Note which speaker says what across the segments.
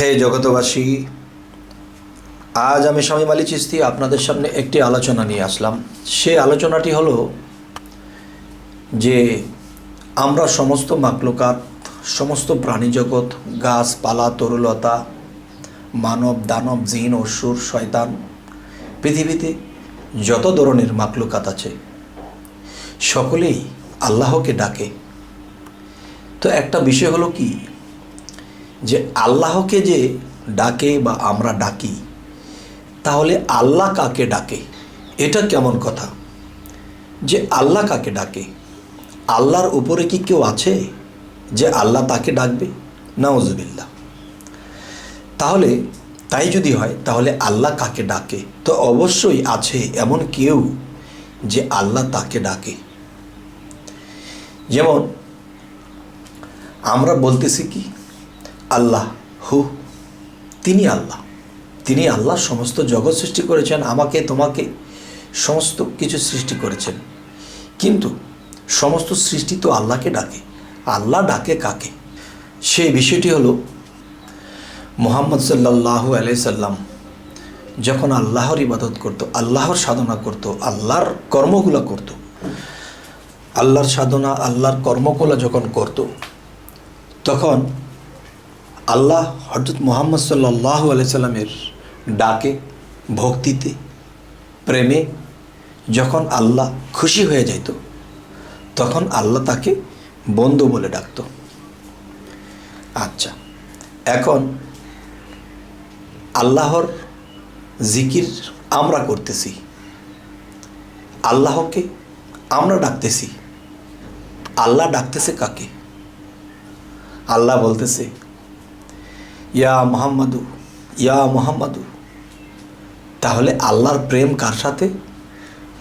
Speaker 1: হে জগতবাসী আজ আমি স্বামী মালি চিস্তি আপনাদের সামনে একটি আলোচনা নিয়ে আসলাম। সে আলোচনাটি হলো যে আমরা সমস্ত মাকলুকাত, সমস্ত প্রাণী জগৎ গাছপালা, তরুলতা, মানব, দানব, জিন, অসুর, শয়তান, পৃথিবীতে যত ধরনের মাকলুকাত আছে, সকলেই আল্লাহকে ডাকে। তো একটা বিষয় হলো কি যে আল্লাহকে যে ডাকে বা আমরা ডাকি, তাহলে আল্লাহ কাকে ডাকে? এটা কেমন কথা? যে আল্লাহ কাকে ডাকে? আল্লাহর উপরে কি কেউ আছে যে আল্লাহ তাকে ডাকবে? নাউজবিল্লা তাহলে তাই যদি হয়, তাহলে আল্লাহ কাকে ডাকে? তো অবশ্যই আছে এমন কেউ যে আল্লাহ তাকে ডাকে। যেমন আমরা বলতেছি কি আল্লাহ, হু। তিনি আল্লাহ। তিনি আল্লাহ সমস্ত জগৎ সৃষ্টি করেছেন, আমাকে, তোমাকে সমস্ত কিছু সৃষ্টি করেছেন। কিন্তু সমস্ত সৃষ্টি তো আল্লাহকে ডাকে। আল্লাহ ডাকে কাকে? সেই বিষয়টি হলো, মোহাম্মদ সাল্লাহু আলাইসাল্লাম যখন আল্লাহর ইবাদত করত, আল্লাহর সাধনা করত, আল্লাহর কর্মগুলো করত, আল্লাহর সাধনা, আল্লাহর কর্মগুলো যখন করত, তখন আল্লাহ হজরত মোহাম্মদ সাল্লাহ আলাইসাল্লামের ডাকে, ভক্তিতে, প্রেমে যখন আল্লাহ খুশি হয়ে যাইত, তখন আল্লাহ তাকে বন্ধু বলে ডাকত। আচ্ছা এখন আল্লাহর জিকির আমরা করতেছি, আল্লাহকে আমরা ডাকতেছি, আল্লাহ ডাকতেছে কাকে? আল্লাহ বলতেছে ইয়া মোহাম্মদু ইয়া মোহাম্মদু। তাহলে আল্লাহর প্রেম কার সাথে?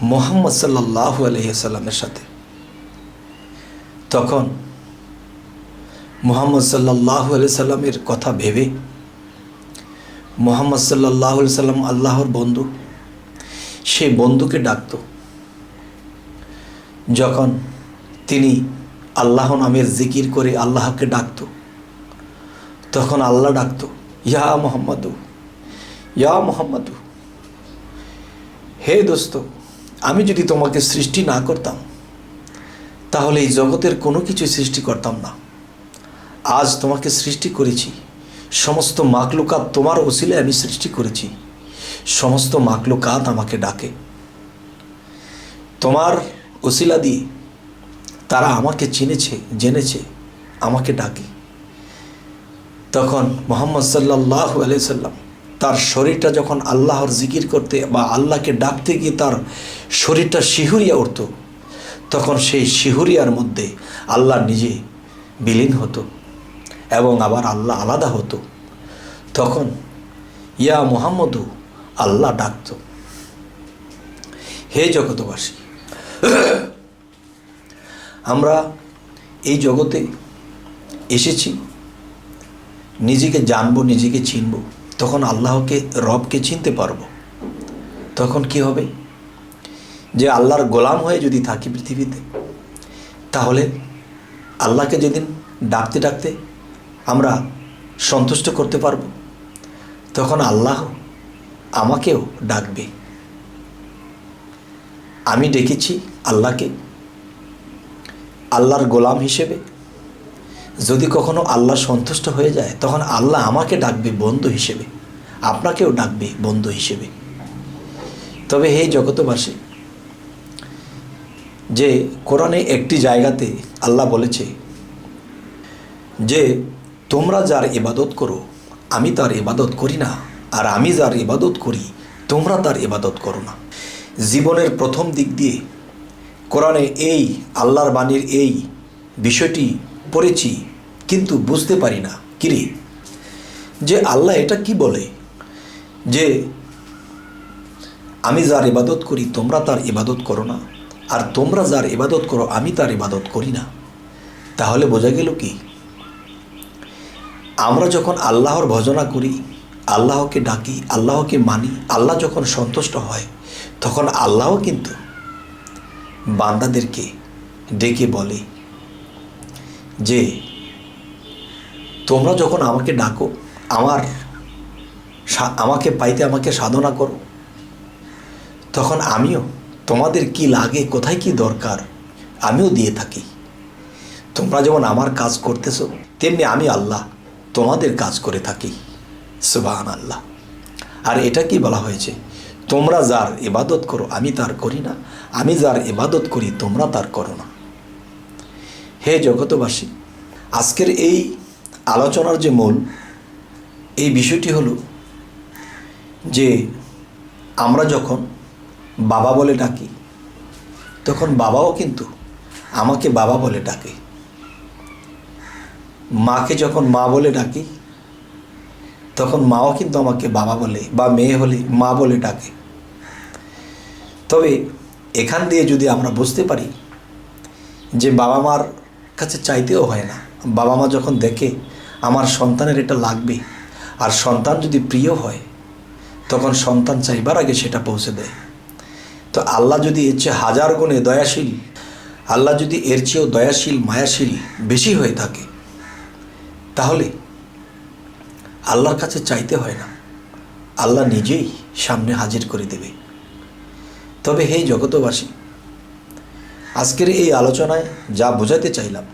Speaker 1: মোহাম্মদ সাল্লাহু আলহিসাল্লামের সাথে। তখন মোহাম্মদ সাল্লাহু আলি সাল্লামের কথা ভেবে, মোহাম্মদ সাল্লাহ সাল্লাম আল্লাহর বন্ধু সেই বন্ধুকে ডাকত। যখন তিনি আল্লাহ নামের জিকির করে আল্লাহকে ডাকত। তখন আল্লাহ ডাকত, ইয়া মোহাম্মদু ইয়া মোহাম্মদু, হে দোস্ত, আমি যদি তোমাকে সৃষ্টি না করতাম, তাহলে এই জগতের কোনো কিছু সৃষ্টি করতাম না। আজ তোমাকে সৃষ্টি করেছি, সমস্ত মাকলুকাত তোমার ওসিলে আমি সৃষ্টি করেছি, সমস্ত মাকলুকাত আমাকে ডাকে। তোমার ওসিলা দিয়ে তারা আমাকে চিনেছে, জেনেছে, আমাকে ডাকে। তখন মোহাম্মদ সাল্লাহ সাল্লাম তার শরীরটা যখন আল্লাহর জিকির করতে বা আল্লাহকে ডাকতে গিয়ে তার শরীরটা শিহুরিয়া উঠত, তখন সেই শিহুরিয়ার মধ্যে আল্লাহ নিজে বিলীন হতো এবং আবার আল্লাহ আলাদা হতো। তখন ইয়া মোহাম্মদও আল্লাহ ডাকত, হে জগতবাসী আমরা এই জগতে এসেছি নিজেকে জানব, নিজেকে চিনব, তখন আল্লাহকে, রবকে চিনতে পারব। তখন কি হবে? যে আল্লাহর গোলাম হয়ে যদি থাকি পৃথিবীতে, তাহলে আল্লাহকে যেদিন ডাকতে ডাকতে আমরা সন্তুষ্ট করতে পারব, তখন আল্লাহ আমাকেও ডাকবে। আমি ডেকেছি আল্লাহকে, আল্লাহর গোলাম হিসেবে যদি কখনো আল্লাহ সন্তুষ্ট হয়ে যায়, তখন আল্লাহ আমাকে ডাকবে বন্ধু হিসেবে। আপনাকেও ডাকবে বন্ধু হিসেবে। তবে হে জগতবাসী যে কোরআনে একটি জায়গাতে আল্লাহ বলেছে, যে তোমরা যার ইবাদত করো, আমি তার ইবাদত করি না, আর আমি যার ইবাদত করি, তোমরা তার ইবাদত করো না। জীবনের প্রথম দিক দিয়ে কোরআনে এই আল্লাহর বাণীর এই বিষয়টি পড়েছি, কিন্তু বুঝতে পারি না। কিরে যে আল্লাহ এটা কি বলে? যে আমি যার ইবাদত করি, তোমরা তার ইবাদত করো না। আর তোমরা যার ইবাদত করো, আমি তার ইবাদত করি না। তাহলে বোঝা গেল কি? আমরা যখন আল্লাহর ভজনা করি, আল্লাহকে ডাকি, আল্লাহকে মানি, আল্লাহ যখন সন্তুষ্ট হয়, তখন আল্লাহ কিন্তু বান্দাদেরকে ডেকে বলে যে তোমরা যখন আমাকে ডাকো, আমার আমাকে পাইতে আমাকে সাধনা করো, তখন আমিও তোমাদের কি লাগে, কোথায় কি দরকার, আমিও দিয়ে থাকি। তোমরা যেমন আমার কাজ করতেছো, তেমনি আমি আল্লাহ তোমাদের কাজ করে থাকি। সুবাহান আল্লাহ আর এটা কি বলা হয়েছে? তোমরা যার ইবাদত করো, আমি তার করি না। আমি যার ইবাদত করি, তোমরা তার করো না। হে জগতবাসী, আজকের এই আলোচনার যে মূল, এই বিষয়টি হলো যে আমরা যখন বাবা বলে ডাকি, তখন বাবাও কিন্তু আমাকে বাবা বলে ডাকে। মাকে যখন মা বলে ডাকি, তখন মাও কিন্তু আমাকে বাবা বলে বা মেয়ে হলে মা বলে ডাকে। তবে এখান দিয়ে যদি আমরা বুঝতে পারি যে বাবা মার কাছে চাইতেও হয় না। বাবা মা যখন দেখে আমার সন্তানের এটা লাগবে, আর সন্তান যদি প্রিয় হয়, তখন সন্তান চাইবার আগে সেটা পৌঁছে দেয়। তো আল্লাহ যদি এর চেয়ে হাজার গুণে দয়াশীল, আল্লাহ যদি এর চেয়েও দয়াশীল, মায়াশীল বেশি হয়ে থাকে, তাহলে আল্লাহর কাছে চাইতে হয় না। আল্লাহ নিজেই সামনে হাজির করে দেবে। তবে হে জগতবাসী আজকের এই আলোচনায় যা বোঝাতে চাইলাম,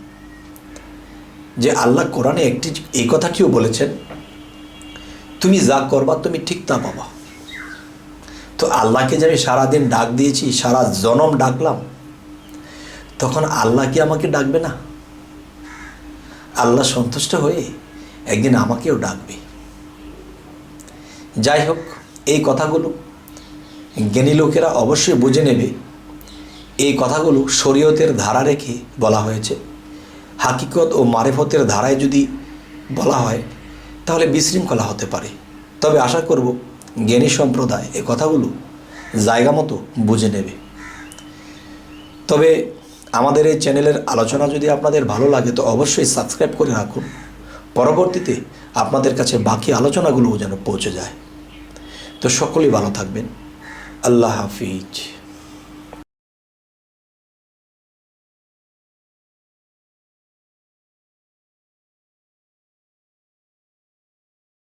Speaker 1: যে আল্লাহ কোরআনে একটি এই কথাটিও বলেছেন, তুমি যা করবা, তুমি ঠিক তা পাবা। তো আল্লাহকে যে আমি সারাদিন ডাক দিয়েছি, সারা জনম ডাকলাম, তখন আল্লাহ কি আমাকে ডাকবে না? আল্লাহ সন্তুষ্ট হয়ে একদিন আমাকেও ডাকবে। যাই হোক, এই কথাগুলো জ্ঞানী লোকেরা অবশ্যই বুঝে নেবে। এই কথাগুলো শরীয়তের ধারা রেখে বলা হয়েছে। হাকিকত ও মারেফতের ধারায় যদি বলা হয়, তাহলে বিশৃঙ্খলা হতে পারে। তবে আশা করব, জ্ঞানী সম্প্রদায় এ কথাগুলো জায়গা মতো বুঝে নেবে। তবে আমাদের এই চ্যানেলের আলোচনা যদি আপনাদের ভালো লাগে, তো অবশ্যই সাবস্ক্রাইব করে রাখুন। পরবর্তীতে আপনাদের কাছে বাকি আলোচনাগুলোও যেন পৌঁছে যায়। তো সকলেই ভালো থাকবেন। আল্লাহ হাফিজ।